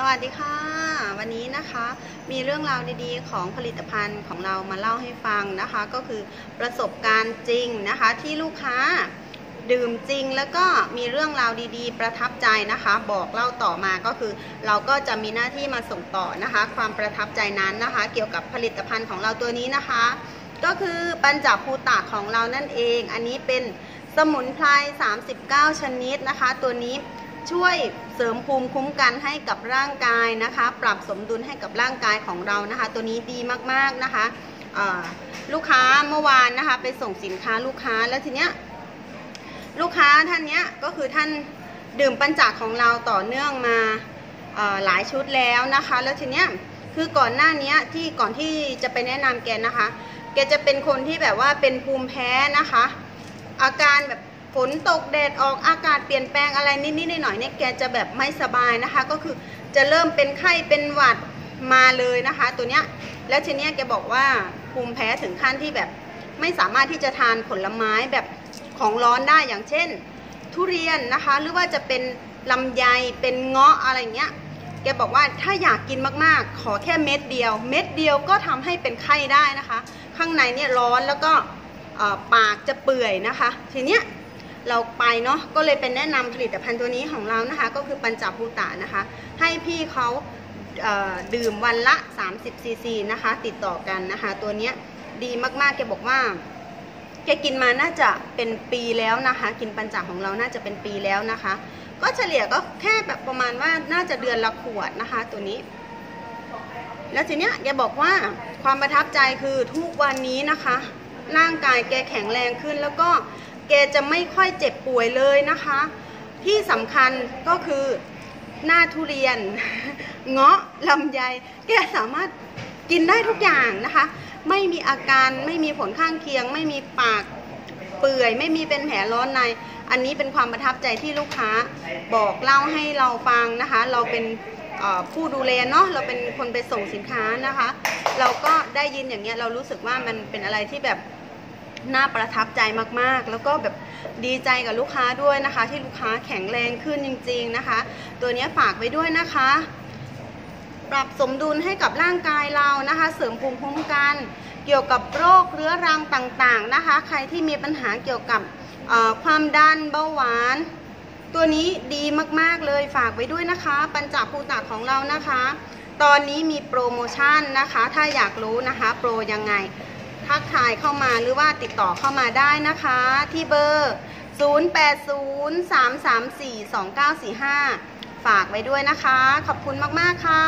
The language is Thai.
สวัสดีค่ะ วันนี้นะคะมีเรื่องราวดีๆ ของผลิตภัณฑ์ของเรามาเล่าให้ฟังนะคะ ก็คือประสบการณ์จริงนะคะ ที่ลูกค้าดื่มจริงแล้วก็มีเรื่องราวดีๆ ประทับใจนะคะ บอกเล่าต่อมาก็คือ เราก็จะมีหน้าที่มาส่งต่อนะคะ ความประทับใจนั้นนะคะ เกี่ยวกับผลิตภัณฑ์ของเราตัวนี้นะคะ ก็คือปัญจภูตะของเรานั่นเอง อันนี้เป็นสมุนไพร 39 ชนิดนะคะ ตัวนี้ ช่วยเสริมภูมิคุ้มกันให้กับร่างกายนะคะ ปรับสมดุลให้กับร่างกายของเรานะคะ ตัวนี้ดีมากๆนะคะลูกค้าเมื่อวานนะคะไปส่งสินค้าลูกค้าแล้วทีเนี้ยลูกค้าท่านเนี้ยก็คือท่านดื่มปัญจของเราต่อเนื่องมาหลายชุดแล้วนะคะ แล้วทีเนี้ยคือก่อนหน้านี้ที่ก่อนที่จะไปแนะนำแกนะคะ แกจะเป็นคนที่แบบว่าเป็นภูมิแพ้นะคะ อาการแบบ ฝนตกแดดออกอากาศเปลี่ยนแปลงอะไรนิดๆหน่อยๆเนี่ยแกจะแบบไม่สบายนะคะ ก็คือจะเริ่มเป็นไข้เป็นหวัดมาเลยนะคะ ตัวเนี้ยแล้วทีเนี้ยแกบอกว่าภูมิแพ้ถึงขั้นที่แบบไม่สามารถที่จะทานผลไม้แบบของร้อนได้อย่างเช่น ทุเรียนนะคะ หรือว่าจะเป็นลำไยเป็นเงาะอะไรเงี้ยแกบอกว่าถ้าอยากกินมากๆ ขอแค่เม็ดเดียว เม็ดเดียวก็ทำให้เป็นไข้ได้นะคะ ข้างในเนี่ยร้อนแล้วก็ปากจะเปื่อยนะคะ ทีเนี้ย เราไปเนาะก็เลยเป็นแนะนำผลิตภัณฑ์ตัวนี้ของเรานะคะ ก็คือปัญจภูตานะคะ ให้พี่เขาดื่มวันละ 30ซีซีนะคะ ติดต่อกันนะคะ ตัวนี้ดีมากๆแกบอกว่าแกกินมาน่าจะเป็นปีแล้วนะคะ กินปัญจของเราน่าจะเป็นปีแล้วนะคะ ก็เฉลี่ยก็แค่แบบประมาณว่าน่าจะเดือนละขวดนะคะ ตัวนี้ แล้วทีเนี้ยแกบอกว่าความประทับใจคือทุกวันนี้นะคะ ร่างกายแกแข็งแรงขึ้นแล้วก็ แกจะไม่ค่อยเจ็บป่วยเลยนะคะ ที่สำคัญก็คือหน้าทุเรียน เงาะลำไย แกสามารถกินได้ทุกอย่างนะคะ ไม่มีอาการไม่มีผลข้างเคียง ไม่มีปากเปื่อย ไม่มีเป็นแผลร้อนใน อันนี้เป็นความประทับใจที่ลูกค้าบอกเล่าให้เราฟังนะคะ เราเป็นผู้ดูแลเนาะเราเป็นคนไปส่งสินค้านะคะ เราก็ได้ยินอย่างเงี้ยเรารู้สึกว่ามันเป็นอะไรที่แบบ น่าประทับใจมากๆ แล้วก็แบบดีใจกับลูกค้าด้วยนะคะ ที่ลูกค้าแข็งแรงขึ้นจริง ๆนะคะ ตัวนี้ฝากไว้ด้วยนะคะ ปรับสมดุลให้กับร่างกายเรานะคะ เสริมภูมิคุ้มกัน เกี่ยวกับโรคเรื้อรังต่างๆนะคะ ใครที่มีปัญหาเกี่ยวกับความดันเบาหวาน ตัวนี้ดีมากๆเลยฝากไว้ด้วยนะคะ ปัญจภูตาของเรานะคะ ตอนนี้มีโปรโมชั่นนะคะ ถ้าอยากรู้นะคะ โปรยังไง ทักทายเข้ามาหรือว่าติดต่อเข้ามาได้นะคะ ที่เบอร์ 0803342945 ฝากไว้ด้วยนะคะ ขอบคุณมาก ๆ ค่ะ